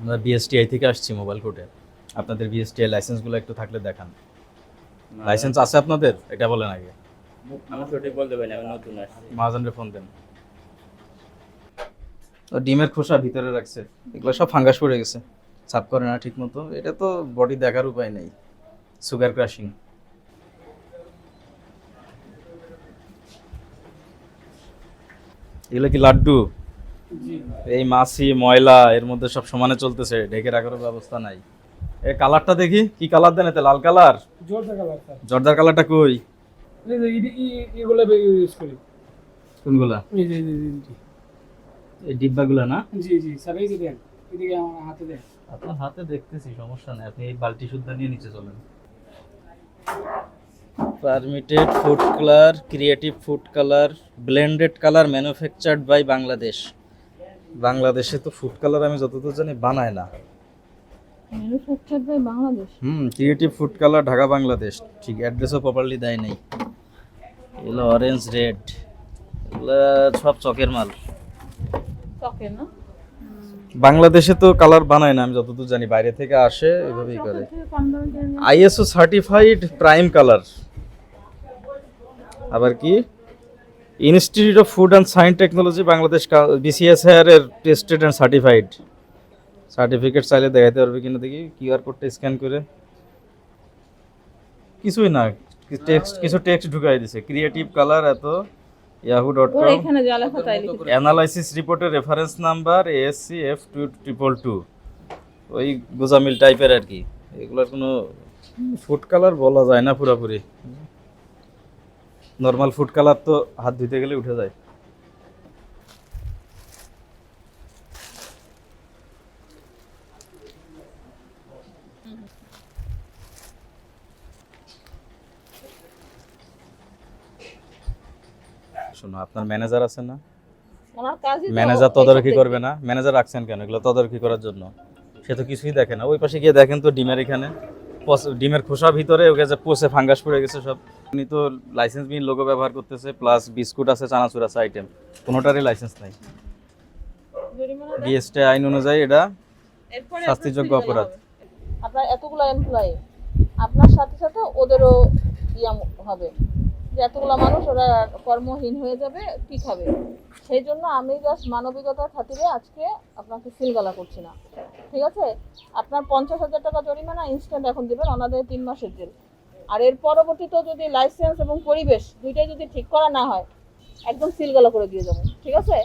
আমরা বিএসটিআই থেকে আসছি মোবাইল কোর্টে আপনাদের বিএসটিআই লাইসেন্সগুলো একটু থাকলে দেখান। লাইসেন্স আছে আপনাদের? এটা বলেন আগে। আমি সঠিক বলতে পারি আমি নতুন আসছি মহাজনরে ফোন দেন। তো ডিমের খোসা ভিতরে রাখছে। এগুলো সব ফাঙ্গাস পড়ে গেছে। সাফ করে না ঠিক মতো এটা তো বডি দেখার উপায় নেই। সুগার ক্রাশিং এগুলো কি লাড্ডু? এই মাছি ময়লা এর মধ্যে সব সমানে চলতেছে ঢেকে রাখার ব্যবস্থা নাই। এই কালারটা দেখি কি কালার দেন এতে লাল কালার? জোরদার কালার জর্দার কালারটা কই? এই এগুলো ইউজ করি। কোনগুলা? ডিব্বাগুলা না? জি জি স্যার এই যে দেন এদিকে আমার হাতে দেন। আপনার হাতে দেখতেছি সমস্যা নেই আপনি এই বালতি শুদ্ধ নিয়ে নিচে চলেন। Permitted food colour creative food colour blended colour manufactured by Bangladesh বাংলাদেশে তো ফুড কালার আমি যতদূর জানি বানায় না। বাংলাদেশ? হুম creative food colour Dhaka Bangladesh. ঠিক অ্যাড্রেসও প্রপারলি দেয় নাই। এগুলো অরেঞ্জ রেড এগুলো সব চকের মাল। চকে না? বাংলাদেশে তো কালার বানায় না আমি যতদূর জানি। বাইরে থেকে আসে এভাবেই করে। চকের আইএসও সার্টিফাইড প্রাইম কালার আবার কি? Institute of food and science technology Bangladesh BCSR এর টেস্টেড অ্যান্ড সার্টিফাইড সার্টিফিকেট চাইলে দেখাতে পারবে কিনা দেখি কিউআর কোডটা স্ক্যান করে। কিছুই না টেক্সট কিছু টেক্সট ঢুকাই দিছে। ক্রিয়েটিভ কালার এত ইয়াহু ডট কম অ্যানালাইসিস রিপোর্টের reference number ASC F two triple two ওই গোজামিল টাইপের আর কি। এগুলোর কোনো ফুড কালার বলা যায় না পুরোপুরি। নর্মাল ফুড কালার তো হাত ধুতে গেলে উঠে যায়। শোনো আপনার ম্যানেজার আছে না? ম্যানেজার তদারকি করবে না? ম্যানেজার রাখছেন কেন? এগুলো তদারকি করার জন্য। সে তো কিছুই দেখে না। ওই পাশে গিয়ে দেখেন তো ডিমের এখানে। ডিমের খোসা ভিতরে ওকে যে পচে ফাঙ্গাস পড়ে গেছে সব। উনি তো লাইসেন্স বিহীন লোগো ব্যবহার করতেছে প্লাস বিস্কুট আছে চানাচুর আছে আইটেম কোনোটারই লাইসেন্স নাই। বিএসটি ডিএসটি আইন অনুযায়ী এটা শাস্তিযোগ্য অপরাধ। আপনার এতগুলো এমপ্লয়ি আপনার সাথে সাথে ওদেরও ইয়া হবে। এতগুলো মানুষ ওরা কর্মহীন হয়ে যাবে কি খাবে সেই জন্য আমি জাস্ট মানবিকতার খাতিরে আজকে আপনাকে সিলগালা করছি না। ঠিক আছে? আপনার পঞ্চাশ হাজার টাকা জরিমানা ইনস্ট্যান্ট এখন দেবেন, ওনাদের তিন মাসের জেল। আর এর পরবর্তীতেও যদি লাইসেন্স এবং পরিবেশ দুইটাই যদি ঠিক করা না হয়, একদম সিলগালা করে দিয়ে যাব। ঠিক আছে?